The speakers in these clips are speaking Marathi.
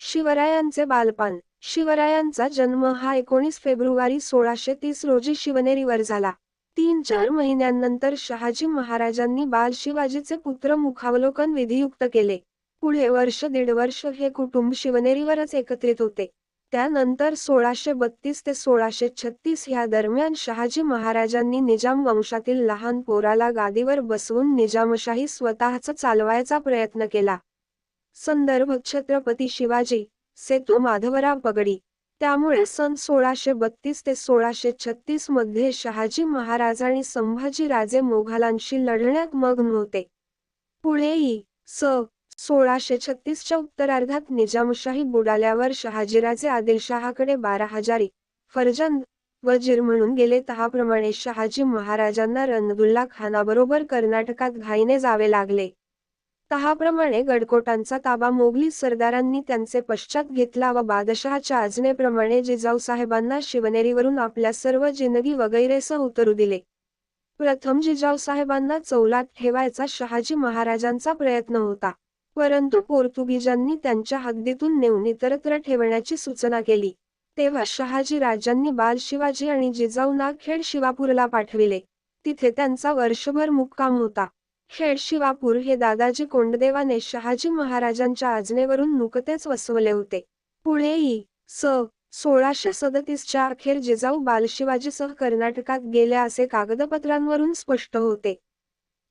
शिवरायांचे बालपण. शिवरायांचा जन्म हा एकोणीस फेब्रुवारी सोळाशे तीस रोजी शिवनेरीवर झाला. तीन चार महिन्यांनंतर शहाजी महाराजांनी बाल शिवाजीचे पुत्र मुखावलोकन विधियुक्त केले. पुढे वर्ष दीड वर्ष हे कुटुंब शिवनेरीवरच एकत्रित होते. त्यानंतर सोळाशे बत्तीस ते सोळाशे छत्तीस ह्या दरम्यान शहाजी महाराजांनी निजाम वंशातील लहान पोराला गादीवर बसवून निजामशाही स्वतःच चालवायचा प्रयत्न केला. संदर्भ छत्रपती शिवाजी सेतू माधवराव पगडी. त्यामुळे सन सोळाशे बत्तीस ते सोळाशे छत्तीसमध्ये शहाजी महाराज आणि संभाजी राजे मोघालांशी लढण्यात मग्न होते. पुढेही स. सोळाशे छत्तीसच्या उत्तरार्धात निजामशाही बुडाल्यावर शहाजीराजे आदिलशहाकडे बारा हजारी फरजंद वजीर म्हणून गेले. तहाप्रमाणे शहाजी महाराजांना रणदुल्ला खानाबरोबर कर्नाटकात घाईने जावे लागले. तहाप्रमाणे गडकोटांचा ताबा मोगली सरदारांनी त्यांचे पश्चात घेतला व बादशहाच्या आज्ञेप्रमाणे जिजाऊ साहेबांना शिवनेरीवरून आपल्या सर्व जिंदगी वगैरेसह उतरू दिले. प्रथम जिजाऊ साहेबांना चौलात ठेवायचा शहाजी महाराजांचा प्रयत्न होता. परंतु पोर्तुगीजांनी त्यांच्या हद्दीतून नेऊन इतरत्र ठेवण्याची सूचना केली. तेव्हा शहाजी राजांनी बाल शिवाजी आणि जिजाऊ नागखेड शिवापूरला पाठविले. तिथे त्यांचा वर्षभर मुक्काम होता. खेड शिवापूर हे दादाजी कोंडदेवाने शहाजी महाराजांच्या आज्ञेवरून नुकतेच वसवले होते. पुढेही स. सोळाशे सदतीसच्या अखेर जिजाऊ बालशिवाजीसह कर्नाटकात गेल्या असे कागदपत्रांवरून स्पष्ट होते.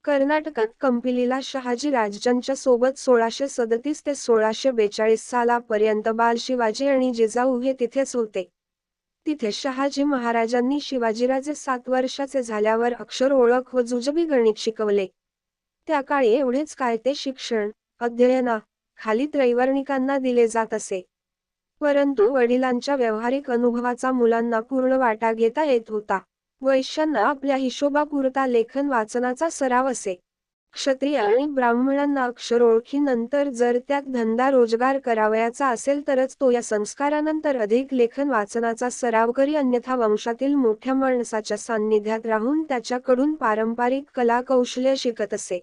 कर्नाटकात कंपिलीला शहाजी राजांच्या सोबत सोळाशे सदतीस ते सोळाशे बेचाळीस सालापर्यंत बालशिवाजी आणि जिजाऊ हे तिथेच होते. तिथे शहाजी महाराजांनी शिवाजीराजे सात वर्षाचे झाल्यावर अक्षर ओळख व जुजबी गणित शिकवले. त्या काळी एवढेच काय ते शिक्षण अध्ययना खाली त्रैवर्णिकांना दिले जात असे. परंतु वडिलांच्या व्यावहारिक अनुभवाचा मुलांना पूर्ण वाटा घेता येत होता. वैश्यांना आपल्या हिशोबापुरता लेखन वाचनाचा सराव असे. क्षत्रिय आणि ब्राह्मणांना अक्षर ओळखीनंतर जर त्यात धंदा रोजगार करावयाचा असेल तरच तो या संस्कारानंतर अधिक लेखन वाचनाचा सराव करी अन्यथा वंशातील मोठ्या माणसाच्या सान्निध्यात राहून त्याच्याकडून पारंपरिक कला कौशल्य शिकत असे.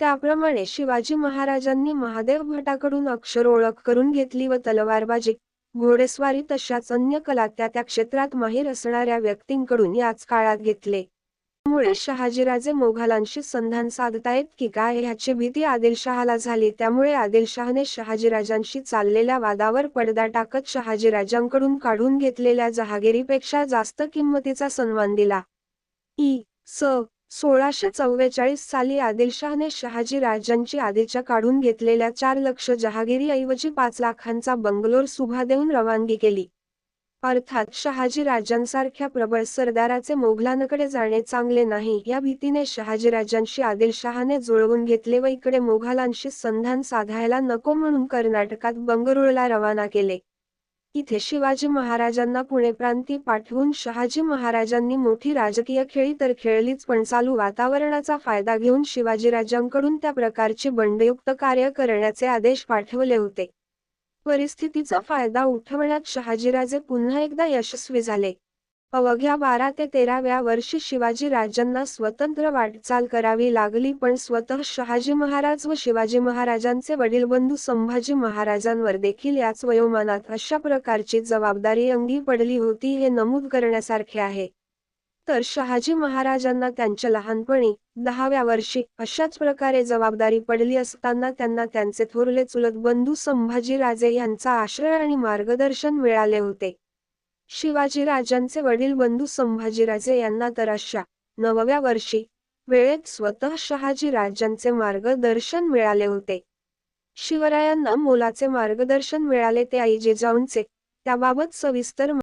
त्याप्रमाणे शिवाजी महाराजांनी महादेव भटाकडून अक्षर ओळख करून घेतली व तलवारबाजी घोडेस्वारी तशाच अन्य कला त्या त्या क्षेत्रात माहीर असणाऱ्या व्यक्तींकडून याच काळात घेतले. त्यामुळे शहाजीराजे मोघालांशी संधान साधतायत की काय ह्याची भीती आदिलशहाला झाली. त्यामुळे आदिलशहाने शहाजीराजांशी चाललेल्या वादावर पडदा टाकत शहाजीराजांकडून काढून घेतलेल्या जहागिरीपेक्षा जास्त किंमतीचा सन्मान दिला. इ स. सोळाशे चव्वेचाळीस साली आदिलशहाने शहाजी राजांची आधीच्या काढून घेतलेल्या चार लक्ष जहागिरीऐवजी पाच लाखांचा बंगलोर सुभा देऊन रवानगी केली. अर्थात शहाजी राजांसारख्या प्रबळ सरदाराचे मोघलांकडे जाणे चांगले नाही या भीतीने शहाजीराजांशी आदिलशहाने जुळवून घेतले व इकडे मोघलांशी संधान साधायला नको म्हणून कर्नाटकात बंगळुरूला रवाना केले. इथे शिवाजी महाराजांना पुणे प्रांती पाठवून शहाजी महाराजांनी मोठी राजकीय खेळी तर खेळलीच पण चालू वातावरणाचा फायदा घेऊन शिवाजीराजांकडून त्या प्रकारचे बंडयुक्त कार्य करण्याचे आदेश पाठवले होते. परिस्थितीचा फायदा उठवण्यात शहाजीराजे पुन्हा एकदा यशस्वी झाले. अवघ्या बारा ते तेराव्या वर्षी शिवाजी राजांना स्वतंत्र वाटचाल करावी लागली पण स्वतः शहाजी महाराज व शिवाजी महाराजांचे वडील बंधू संभाजी महाराजांवर देखील याच वयोमानात अशा प्रकारची जबाबदारी अंगी पडली होती हे नमूद करण्यासारखे आहे. तर शहाजी महाराजांना त्यांच्या लहानपणी दहाव्या वर्षी अशाच प्रकारे जबाबदारी पडली असताना त्यांना त्यांचे थोरले चुलत बंधू संभाजीराजे यांचा आश्रय आणि मार्गदर्शन मिळाले होते. शिवाजी राजांचे वडील बंधू संभाजीराजे यांना तर अशा नवव्या वर्षी वेळेत स्वतः शहाजी राजांचे मार्गदर्शन मिळाले होते. शिवरायांना मोलाचे मार्गदर्शन मिळाले ते आई जिजाऊंचे त्याबाबत सविस्तर